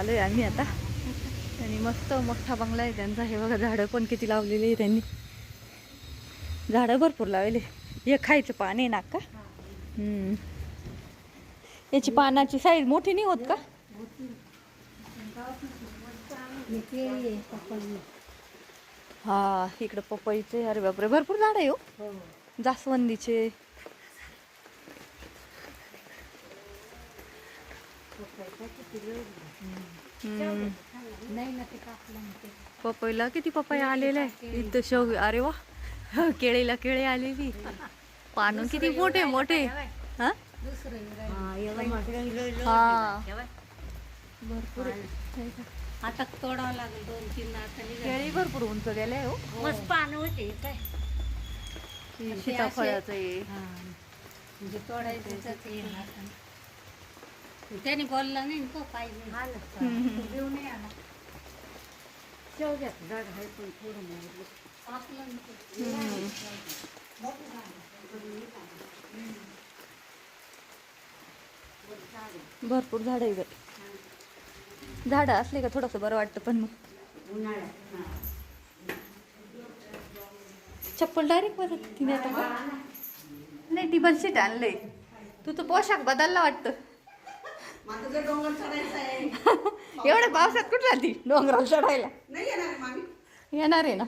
आलोय आम्ही आता. आणि मस्त मोठा बंगला आहे त्यांचा. हे बघा झाडं पण किती लावलेली आहे त्यांनी. झाडं भरपूर लावले हे खायचं पान आहे ना का. याची पानाची साईज मोठी नाही होत का? हा इकडं पपईचे अरे बापरे भरपूर झाड आहे हो. जास्वंदीचे. पपईला किती पपई आलेला आहे? इथं शेव अरे वा. केळीला केळी आलेली. पानं किती मोठे मोठे. हा? हा. भरपूर. आता तोडावं लागेल दोन तीन आता. केळी भरपूर उंच गेले हो. मस्त पानं होते काय? सीताफळाचं. म्हणजे तोडायचं. त्याने बोलला नाही ना तो पाहिजे आला. झाड आहे पण थोडं मोठं. भरपूर झाड आहे झाडं असले का थोडंसं बरं वाटतं पण मग. उन्हाळ्यात हा. चप्पल डायरेक्ट बदल तिने आता का? नाही टिबल सीट आणलंय. तू तर पोशाख बदलला वाटतं. डोंगर चढायचं आहे. एवढ्या पावसात कुठं राहती डोंगराला चढायला. नाही येणार आहे मामी. येणार आहे ना?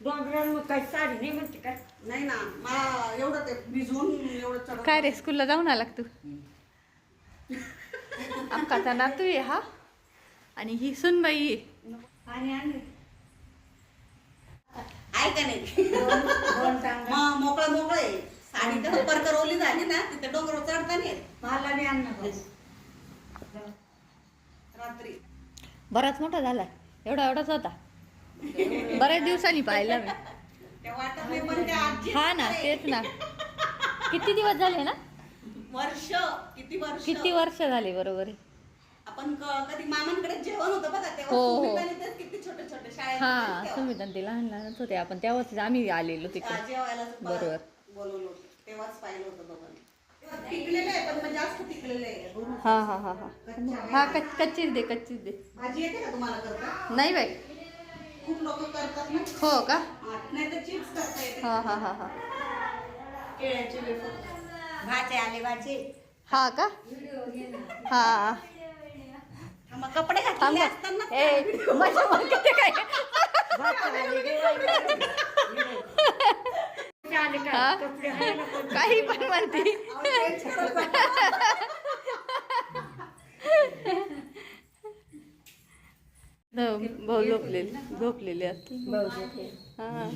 मग साडी नाही म्हणते काय? नाही ना मला एवढं ते भिजवून एवढं चढ काय रे स्कूलला जाऊन आला का तू? अक्काचा नातू आहे हा. आणि ही सुनबाई आहे. आणि आणि? आहे का नाही? मोकळं मोकळं आहे. साडी तर परकर ओली झाली ना तिथे डोंगर चढता नाही. मला बी आणणं रात्री. बराच मोठा झाला एवढा एवढाच होता. बऱ्याच दिवसांनी पाहिला मी. ते वाटत नाही पण ते आजी हा ना तेच ना. किती दिवस झाले ना? वर्ष किती वर्ष? किती वर्ष झाले बरोबर आहे. आपण क- कधी मामांकडे जेवण होतं बघा तेव्हा हो, हो. किती छोटे छोटे शाळेत हा तेव्हा. ते लहान लहानच होते. आपण तेव्हाच आम्ही आलेलो तिकडे. जेवायला बरोबर. बोलवलं होतं. तेव्हाच पाहिलं होतं दोघांनी पिकलेलं आहे पण मग जास्त पिकलेलं आहे. दोन हा हा हा हा. हा कच कच्चीच दे कच्चीच दे. भाजी येते का तुम्हाला करता? नाही बाई. खूप लोक करतात ना? हो का? नाही तर चिप्स करता येते. हा हा हा हा. केळ्याचे वेफर. भाचे आले भाचे हा का? हा. मग कपडे थांब घातलेले ए काय? आले का हा? काही पण म्हणते. भाऊ झोपलेले झोपलेले असते हा.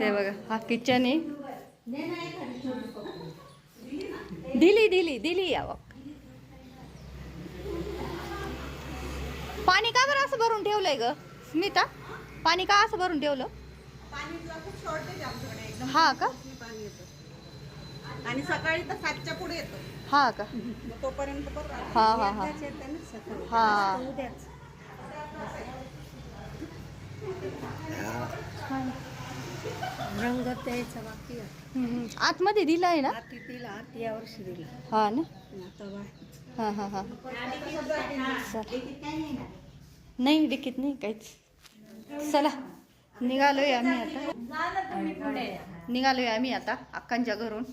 हे बघा हा किचन आहे. दिली दिली दिली यावं. पाणी का बरं असं भरून ठेवलंय ग स्मिता? पाणी का असं भरून ठेवलं? पाणीला खूप शॉर्टेज आहे आमच्याकडे एकदम हा का? पाणी येतं. आणि सकाळी तर सातच्या पुढे येतं. हा का? मग तोपर्यंत. हा हा हा. एकदाच येतं ना सकाळी. हा. उद्याच. रंग द्यायचा बाकी आहे. हम्म. आतमध्ये दिला आहे ना? आती दिला आती या वर्षी दिला. हा ना? आता हा हा हा. चल. नाही डिकीत नाही काहीच. चला निघालोय आम्ही आता. निघालोय आम्ही आता अक्कांच्या घरून.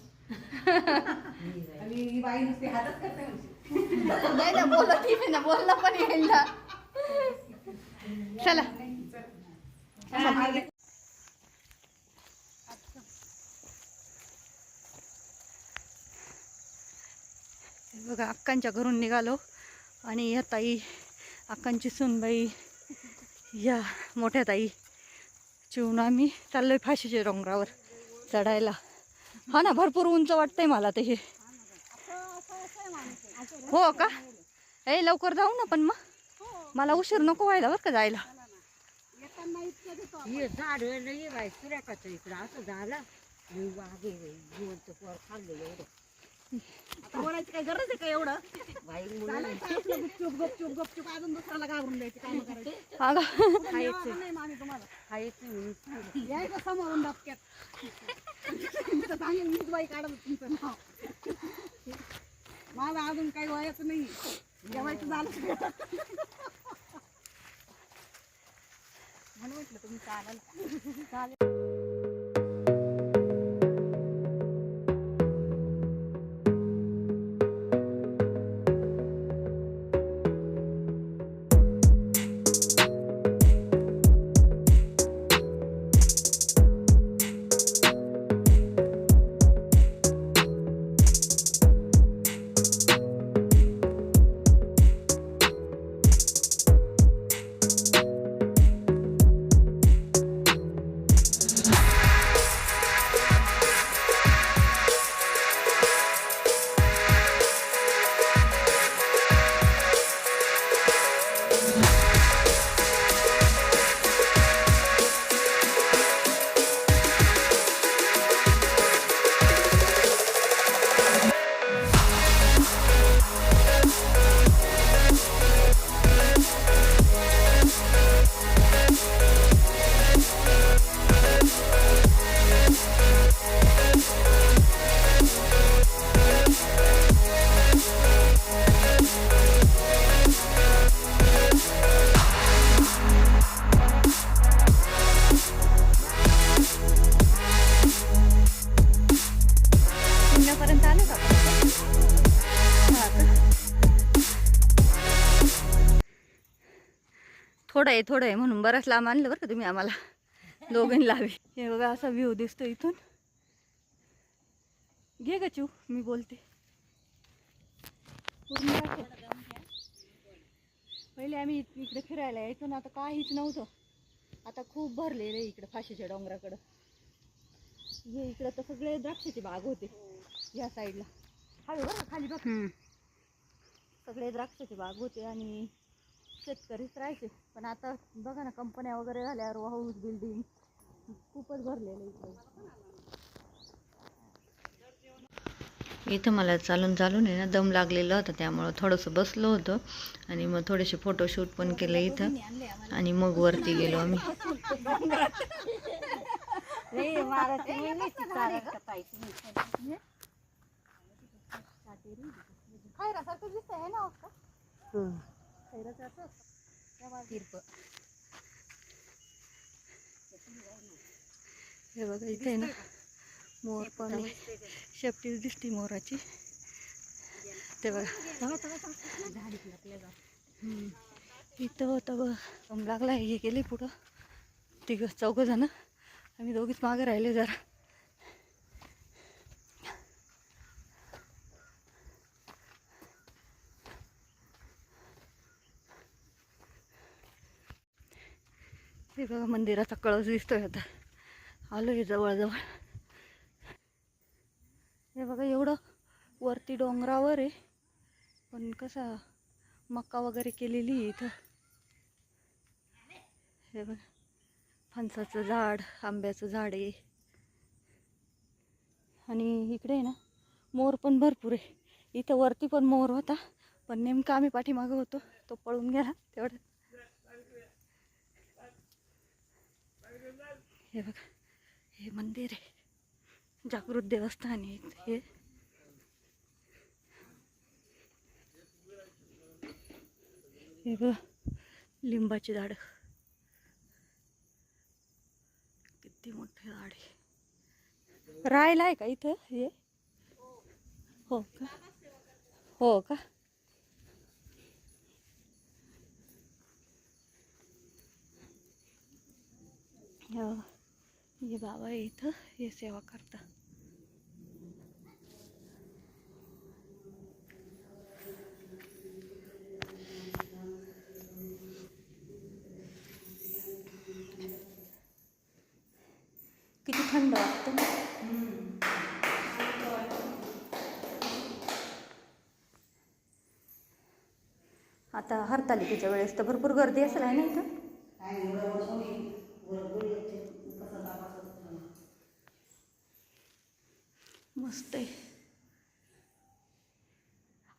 नाही ना बोलत येईल ना बोलणं पण येईल ना. चला. बघा अक्कांच्या घरून निघालो. आणि या ताई अक्कांची सुनबाई या मोठ्या ताई. चिवून आम्ही चाललोय फाशीच्या डोंगरावर चढायला. हा ना भरपूर उंच वाटतंय मला ते हे. हो का? ए लवकर जाऊ ना पण मग. मला उशीर नको व्हायला बरं का जायला. झाड बोलायची काही गरज आहे का एवढं? मुलं गुपचूप गुपचूप गुपचूप अजून दुसऱ्याला घाबरून द्यायची काम करायची हा नाही मामी तुम्हाला म्हणून. यायचं समोरून डबक्यात. तर सांगेन मीच बाई काढत तुमचं नाव. माझं अजून काही वयाचं नाही. जेवायचं झालं. म्हणून म्हटलं तुम्ही चालाल. चालेल. आहे थोडं आहे म्हणून बराच लांब आणलं बरं का तुम्ही आम्हाला. दोघांनी लावी. हे बघा असा व्ह्यू दिसतो इथून. घे ग चिव मी बोलते. पहिले आम्ही इक- इकडे फिरायला यायचो ना आता काहीच नव्हतं. आता खूप भरलेलं आहे इकडे फाशीच्या डोंगराकडं. हे इकडं तर सगळे द्राक्षाचे बाग होते या साईडला हवे बरं खाली बघ. सगळे द्राक्षाचे बाग होते आणि शेतकरीच राहायचे. पण आता बघा ना कंपन्या वगैरे झाल्या रो हाऊस बिल्डिंग खूपच भरलेलं आहे इकडे. इथं मला चालून चालून आहे ना दम लागलेला होता त्यामुळं थोडंसं बसलो होतो. आणि मग थोडेसे फोटोशूट पण केलं इथं. आणि मग वरती गेलो आम्ही. खैरासारखं दिसतंय है ना हे बघा इथे आहे ना मोर पण शेपटीच दिसते मोराची. ते बघा. इथं होतं बघ. लागला हे गेले पुढं. तिघ चौघ जण. आम्ही दोघीच मागे राहिले जरा. हे बघा मंदिराचा कळस दिसतोय आता. आलो आहे जवळजवळ. हे बघा एवढं वरती डोंगरावर आहे. पण कसा मक्का वगैरे केलेली आहे इथं. हे बघा फणसाचं झाड आंब्याचं झाड आहे. आणि इकडे आहे ना मोर पण भरपूर आहे. इथं वरती पण मोर होता पण नेमका आम्ही पाठीमागं होतो तो पळून गेला तेवढं. हे बघा हे मंदिर आहे. जागृत देवस्थान आहे हे. हे बघा लिंबाची झाड. किती मोठे झाड आहे. राहायला आहे का इथं हे? हो का? हो का हो. हे बाबा इथं हे सेवा करता किती थंड वाटतं आता हरतालिकेच्या वेळेस तर भरपूर गर्दी असेल आहे ना इथं? मस्त आहे.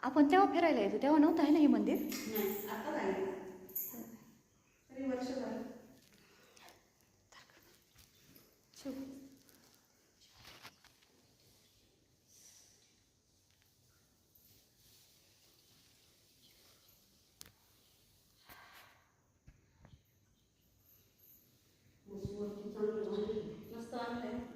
आपण तेव्हा फिरायला येतो तेव्हा नव्हतं आहे ना हे मंदिर? मस्त आणलंय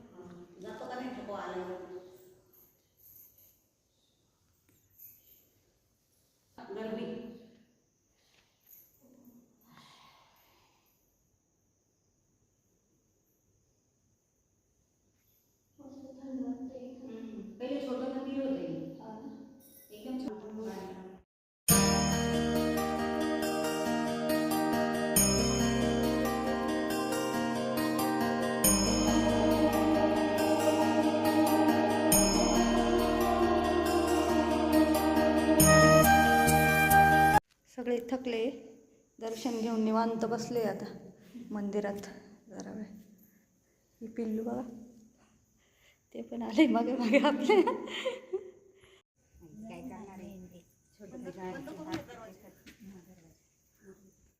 थकले दर्शन घेऊन निवांत बसले आता मंदिरात जरा वेळ. ही पिल्लू बघा. ते पण आले मागे मागे आपले. काय करणार आहे?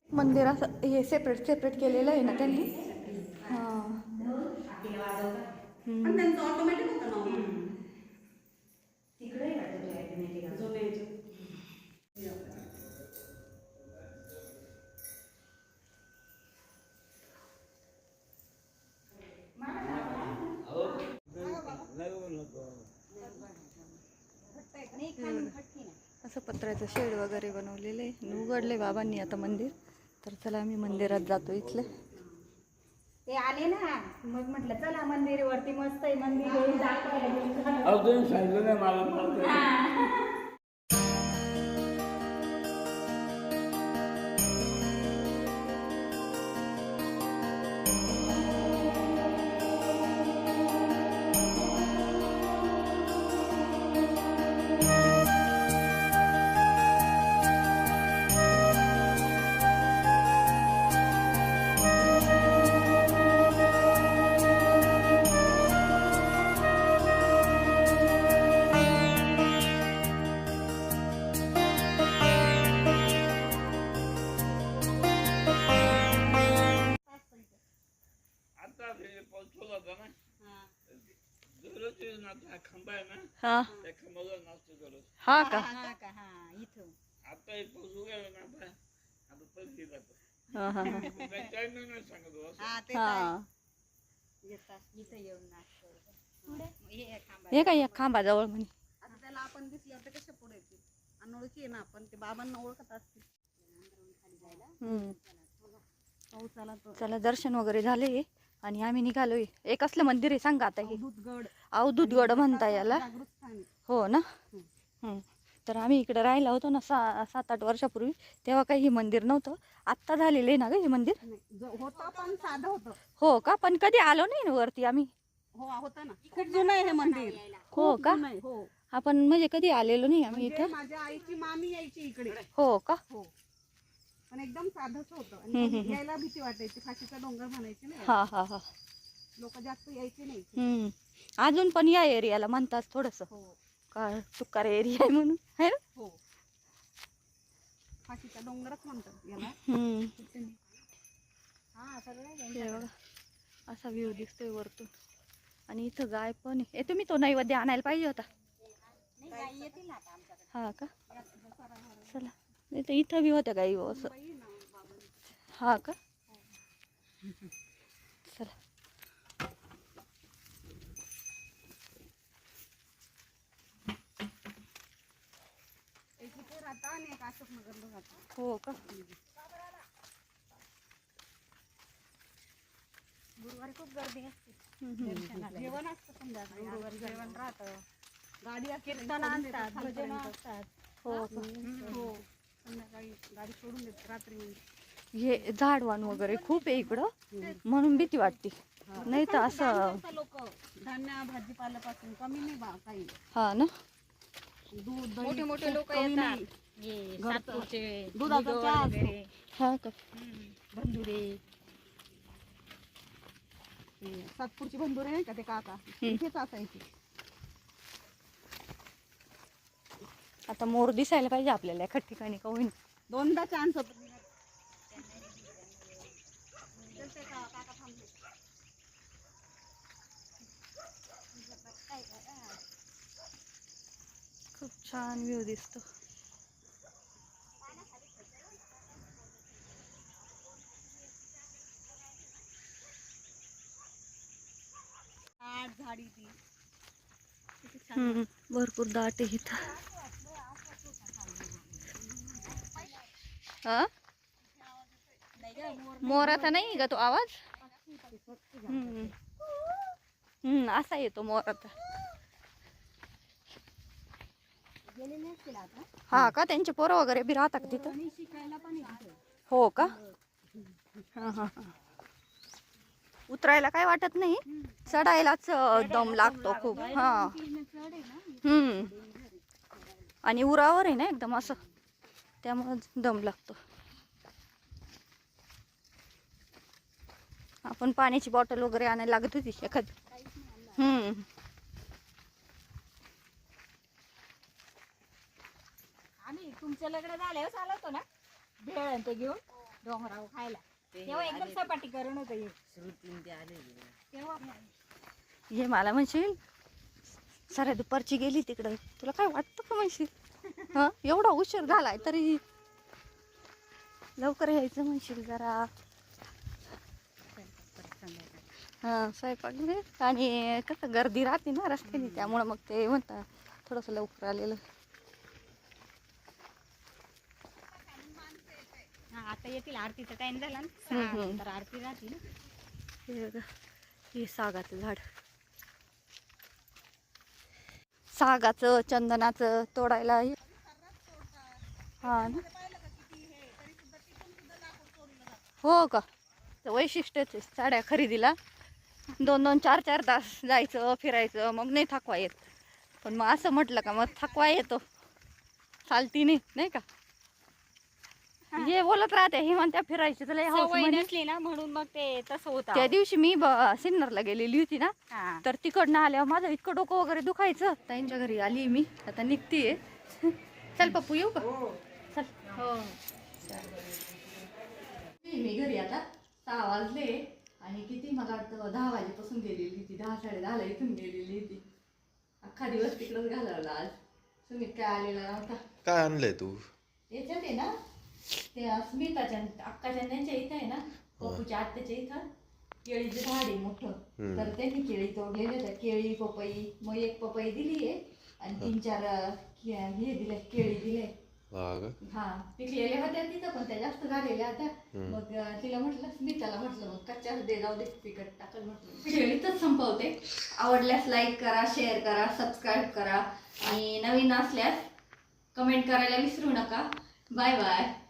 मंदिर असं हे सेपरेट सेपरेट केलेलं आहे ना त्यांनी? हां. पण त्यांचं ऑटोमॅटिक होतं ना. जुने याचे. असं पत्र्याचं शेड वगैरे बनवलेलं आहे उघडले बाबांनी आता मंदिर तर चला आम्ही मंदिरात जातो इथले ते आले ना मग म्हटलं चला मंदिरावरती मस्त आहे मंदिर. अजून सांगितलं नाही मला होता ना दररोज नाच- हा खंबा आहे ना हा त्या खंबाला नाचतो दररोज हा का हा का हा इथं आता हे पाऊस उघडला ना आता आता परत हे जातं हा हा हा. काही time नाही सांगत हो असं. हा ते हा येतात इथं येऊन नाचतो हे थांबा हे काय या खांबाजवळ म्हणे आता त्याला आपण दिसलं तर कशा पुढे येतील अनोळखी आहे ना आपण ते बाबांना ओळखत असतील. हम्म. पाऊस आला चला दर्शन वगैरे झाले. आणि आम्ही निघालोय हे कसलं मंदिर आहे सांगा आता हे. दूधगड अवधूतगड म्हणता याला. हो ना. तर आम्ही इकडे राहिला होतो ना सा सात आठ वर्षापूर्वी. तेव्हा काही हे मंदिर नव्हतं. आत्ता झालेलं आहे ना ग हे मंदिर? पण साधं होतं. हो का? पण कधी आलो नाही ना वरती आम्ही? हो होतं ना. खूप जुनं आहे हे मंदिर. हो का? हो. आपण म्हणजे कधी आलेलो नाही आम्ही म्हणजे इथं? माझ्या आईची मामी यायची इकडे. हो का? हो. पण एकदम साधंच होतं. आणि यायला भीती वाटायची. फाशीचा डोंगर म्हणायचे ना हा हा हा. लोक जास्त यायचे नाही. हम्म. अजून पण या एरियाला म्हणतात थोडस. हो. का तुकार एरिया आहे म्हणून है ना? हो. फाशीचा डोंगरच म्हणतात याला. हम्म. हा सगळं हे बघा. असा व्ह्यू दिसतोय वरतून. आणि इथं गाय पण आहे. ए, तुम्ही तो नैवेद्य आणायला पाहिजे होता? नाही गाई येतील ना आता आमच्याकडे. हा का? चला. नाही तर इथं बी होत्या गाई हो असं. हा का? चला. हो का? गुरुवारी खूप गर्दी असते. जेवण असतं संध्याकाळी गुरुवारी जेवण राहतं. गाडी असतात भजन. असतात हो का? हो. संध्याकाळी गाडी सोडून देतात रात्री हे झाडवान वगैरे खूप आहे इकडं. म्हणून भीती वाटते. नाही तर असं लोक धान्य भाजीपाल्यापासून कमी नाही बा काही हा ना? दूध मोठे मोठे लोक येतात. हे दुधाचा चहा. वगैरे. हा का? बंधुरे ते सातपूरची बंधुरे नाही का ते काका? इथेच असायचे. आता मोर दिसायला पाहिजे आपल्याला एका ठिकाणी का होईना. दोनदा चान्स होतो. खूप छान व्ह्यू दिसतो. झाडी ती. भरपूर दाट आहे इथं. मोराचा नाही का तो आवाज? हम्म. असा येतो मोराचा. हा का? त्यांचे पोरं वगैरे बी राहतात तिथं? हो का? हा हा हा. उतरायला काय वाटत नाही. चढायलाच दम लागतो खूप. हा. हम्म. आणि उरावर आहे ना एकदम असं? त्यामुळं दम लागतो. आपण पाण्याची बॉटल वगैरे आणायला लागत होती एखादी. हम्म. आम्ही तुमच्या लग्न झाल्यावर आलो होतो ना भेळ आणि ते घेऊन डोंगराव खायला. तेव्हा एकदम सपाटी करून होतं हे. तेव्हा मला म्हणशील साऱ्या दुपारची गेली तिकडं. तुला काय वाटतं का म्हणशील? हा एवढा उशीर झालाय तरी. लवकर यायचं म्हणशील जरा. हा स्वयंपाक. आणि कसं गर्दी राहते ना रस्त्याने त्यामुळं मग ते म्हणतात थोडंसं लवकर आलेलं. हा आता येतील आरतीचा टाइम झाला ना. आरती राहते ना हे बघा हे सागाचं झाड. सागाचं चंदनाचं तोडायला हे- हा ना? हो का? तर वैशिष्ट्यच आहे साड्या खरेदीला. दोन दोन चार चार तास जायचं फिरायचं मग नाही थकवा येत. पण मग असं म्हटलं का मग थकवा येतो. चालती नाही नाही का? हे. बोलत राहते ही म्हणत्या फिरायची तुला हौस सवय म्हणे. नसली ना म्हणून मग ते तसं होतं त्या दिवशी मी ब- सिन्नरला गेलेली होती ना हा. तर तिकडनं आल्यावर माझं इतकं डोकं वगैरे दुखायचं. ताईंच्या घरी आली मी आता निघतीये. चल पप्पू येऊ का? चल. हो. मी घरी आता सहा वाजले आणि किती मला वाटतं दहा वाजेपासून गेलेली होती. दहा साडे दहाला इथून गेलेली होती. अख्खा दिवस तिकडंच घालवला आज. सुमित काय आलेला नव्हता? काय आणलंय तू? याच्यात आहे ना त्या स्मिताच्या अक्काच्या त्यांच्या इथं आहे ना पप्पूच्या आत्याच्या इथं. केळीचं झाड आहे मोठं. तर त्यांनी केळी तोडलेले होते. केळी पपई मग एक पपई दिली आहे. आणि तीन चार अं, के- हे दिले केळी दिले. हा का? हा पिकलेल्या होत्या तिथं पण त्या जास्त झालेल्या होत्या. मग अं, तिला म्हटलं स्मिताला म्हटलं मग कच्च्या दे जाऊ दे तिकट टाकल म्हटलं. व्हिडिओ इथंच संपवते. आवडल्यास लाईक करा शेअर करा सबस्क्राईब करा. आणि नवीन असल्यास कमेंट करायला विसरू नका. Bye bye